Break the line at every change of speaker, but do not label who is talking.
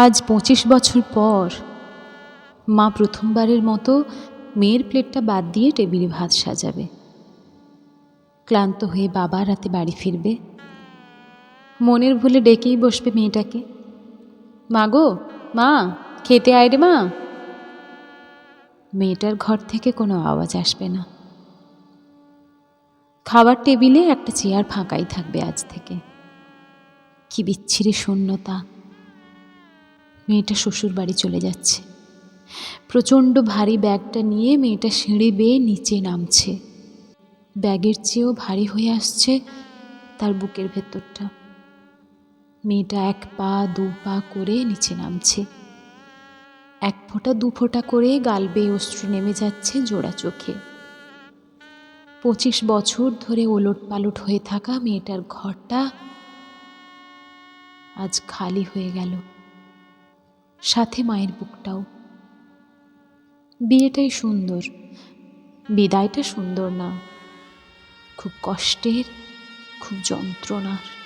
আজ পঁচিশ বছর পর। মা প্রথমবারের মতো মেয়ের প্লেটটা বাদ দিয়ে টেবিলে ভাত সাজাবে। ক্লান্ত হয়ে বাবা রাতে বাড়ি ফিরবে। মনের ভুলে ডেকেই বসবে মেয়েটাকে। মা গো, মা, খেতে আয় রে মা। মেয়েটার ঘর থেকে কোনো আওয়াজ আসবে না। খাবার টেবিলে একটা চেয়ার ফাঁকাই থাকবে আজ থেকে। কি বিচ্ছিরি শূন্যতা। মেয়েটা শ্বশুর বাড়ি চলে যাচ্ছে। প্রচণ্ড ভারী ব্যাগটা নিয়ে মেয়েটা সিঁড়ি বেয়ে নিচে নামছে। ব্যাগের চেয়েও ভারী হয়ে আসছে তার বুকের ভেতরটা। মেয়েটা এক পা, দু পা করে নিচে নামছে। এক ফোঁটা, দু ফোঁটা করে গাল বেয়ে অশ্রু নেমে যাচ্ছে জোড়া চোখে। পঁচিশ বছর ধরে ওলট পালট হয়ে থাকা মেয়েটার ঘরটা আজ খালি হয়ে গেল। সাথে মায়ের বুকটাও। বিয়েটাই সুন্দর। বিদায়টা সুন্দর না। খুব কষ্টের খুব যন্ত্রণার।